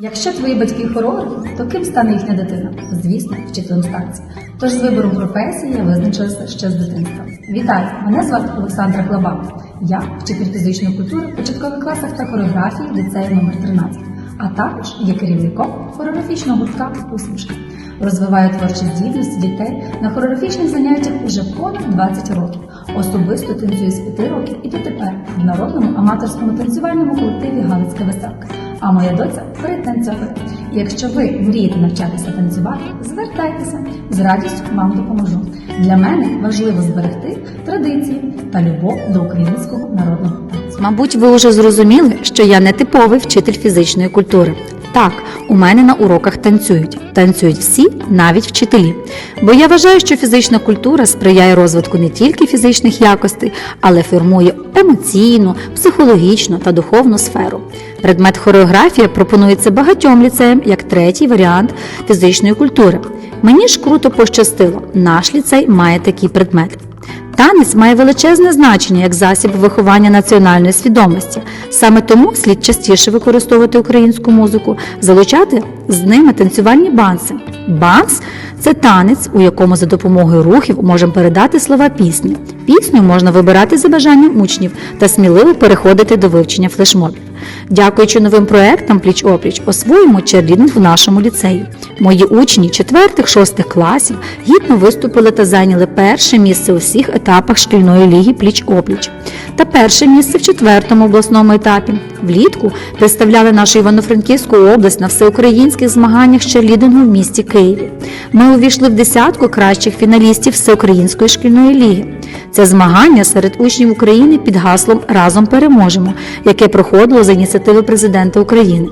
Якщо твої батьки хореографи, то ким стане їхня дитина? Звісно, вчителем станції. Тож з вибором професії я визначилася ще з дитинства. Вітаю! Мене звати Олександра Глаба. Я вчитель фізичної культури початкових класах та хореографії ліцею номер 13 а також є керівником хореографічного гуртка «Усмішка». Розвиваю творчі здібності дітей на хореографічних заняттях уже понад 20 років. Особисто танцюю з 5 років і дотепер в народному аматорському танцювальному колективі Галицька веселка. А моя доця перетанцьовує. Якщо ви мрієте навчатися танцювати, звертайтеся з радістю вам допоможу. Для мене важливо зберегти традиції та любов до українського народного танцю. Мабуть, ви вже зрозуміли, що я не типовий вчитель фізичної культури. Так, у мене на уроках танцюють. Танцюють всі, навіть вчителі. Бо я вважаю, що фізична культура сприяє розвитку не тільки фізичних якостей, але формує емоційну, психологічну та духовну сферу. Предмет хореографія пропонується багатьом ліцеям як третій варіант фізичної культури. Мені ж круто пощастило, наш ліцей має такий предмет. Танець має величезне значення як засіб виховання національної свідомості. Саме тому слід частіше використовувати українську музику, залучати з ними танцювальні банси. Банс це танець, у якому за допомогою рухів можемо передати слова пісні. Пісню можна вибирати за бажанням учнів та сміливо переходити до вивчення флешмобів. Дякуючи новим проектам пліч опліч, освоїмо черлідинг в нашому ліцеї. Мої учні 4-6 класів гідно виступили та зайняли перше місце у всіх етапах шкільної ліги пліч опліч та перше місце в четвертому обласному етапі. Влітку представляли нашу Івано-Франківську область на всеукраїнських змаганнях з черлідингу в місті Києві. Ми увійшли в десятку кращих фіналістів всеукраїнської шкільної ліги. Це змагання серед учнів України під гаслом Разом переможемо, яке проходило за ініціативи президента України.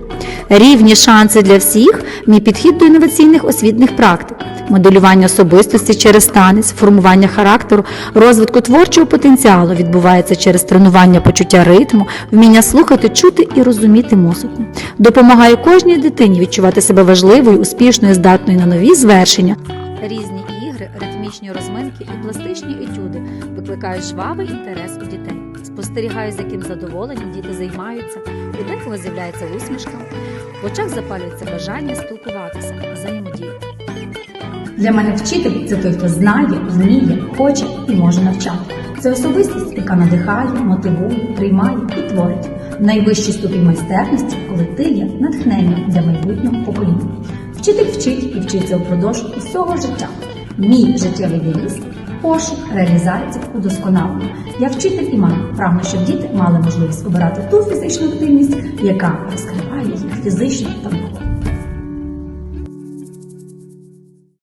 Рівні шанси для всіх мій підхід до інноваційних освітних практик. Моделювання особистості через танець, формування характеру, розвитку творчого потенціалу відбувається через тренування почуття ритму, вміння слухати, чути і розуміти музику. Допомагає кожній дитині відчувати себе важливою, успішною, здатною на нові звершення. Різні ігри, ритмічні розминки і пластичні етюди викликають жвавий інтерес у дітей. Спостерігаю, з яким задоволенням діти займаються, у декого з'являється усмішка, в очах запалюється бажання спілкуватися, взаємодіяти. Для мене вчитель це той, хто знає, вміє, хоче і може навчати. Це особистість, яка надихає, мотивує, приймає і творить. Найвищий ступінь майстерності, коли ти є натхненням для майбутнього покоління. Вчитель вчить і вчиться впродовж усього життя. Мій життєвий девіз – пошук, реалізація, удосконалення. Я вчитель і мама прагну, щоб діти мали можливість обирати ту фізичну активність, яка розкриває їх фізичну та